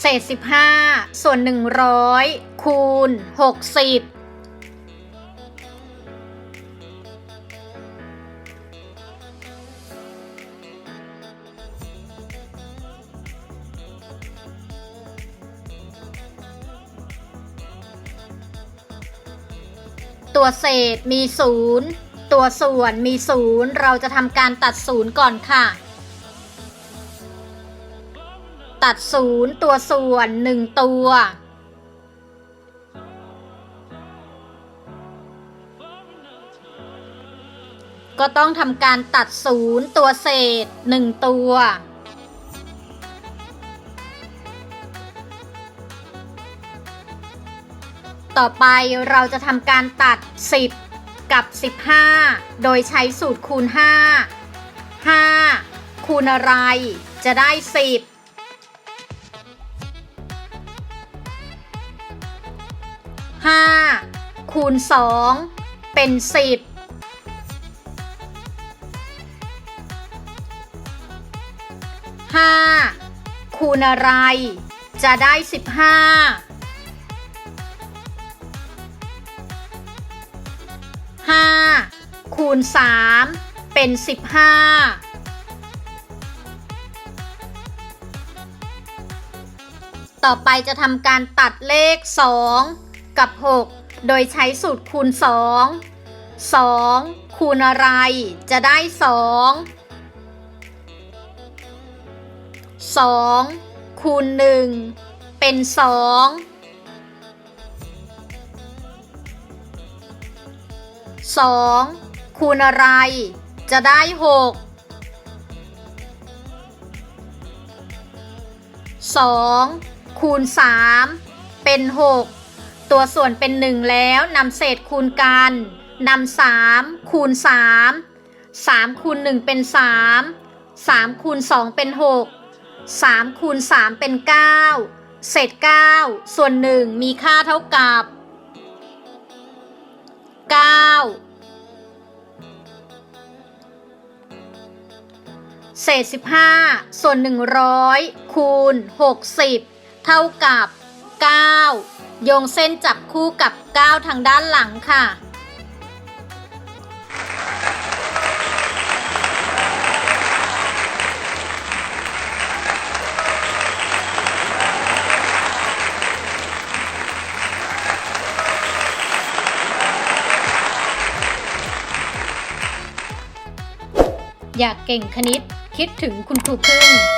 เศษ 15 ส่วน 100 คูณ 60ตัวเศษมีศูนย์ตัวส่วนมีศูนย์เราจะทำการตัดศูนย์ก่อนค่ะ ตัดศูนย์ตัวส่วนหนึ่งตัว ก็ต้องทำการตัดศูนย์ตัวเศษหนึ่งตัวต่อไปเราจะทำการตัด 10 กับ 15 โดยใช้สูตรคูณ 5 5 คูณอะไรจะได้ 10 5 คูณ 2 เป็น 10 5 คูณอะไร จะได้ 15 5 คูณ 3 เป็น 15 ต่อไปจะทำการตัดเลข 2 กับ 6 โดยใช้สูตรคูณ 2 2 คูณอะไร จะได้ 2 2 คูณ 1 เป็น 2 2 คูณอะไร จะได้ 6 2 คูณ 3 เป็น 6 ตัวส่วนเป็น1แล้วนำเศษคูณกันนำา3คูณ3 3คูณ1เป็น3 3คูณ2เป็น6 3คูณ3เป็น9เศษ9ส่วน1มีค่าเท่ากับ9เศษ15ส่วน100คูณ60เท่ากับ9 โยงเส้นจับคู่กับ9ทางด้านหลังค่ะ อยากเก่งคณิตคิดถึงคุณครูพึ่ง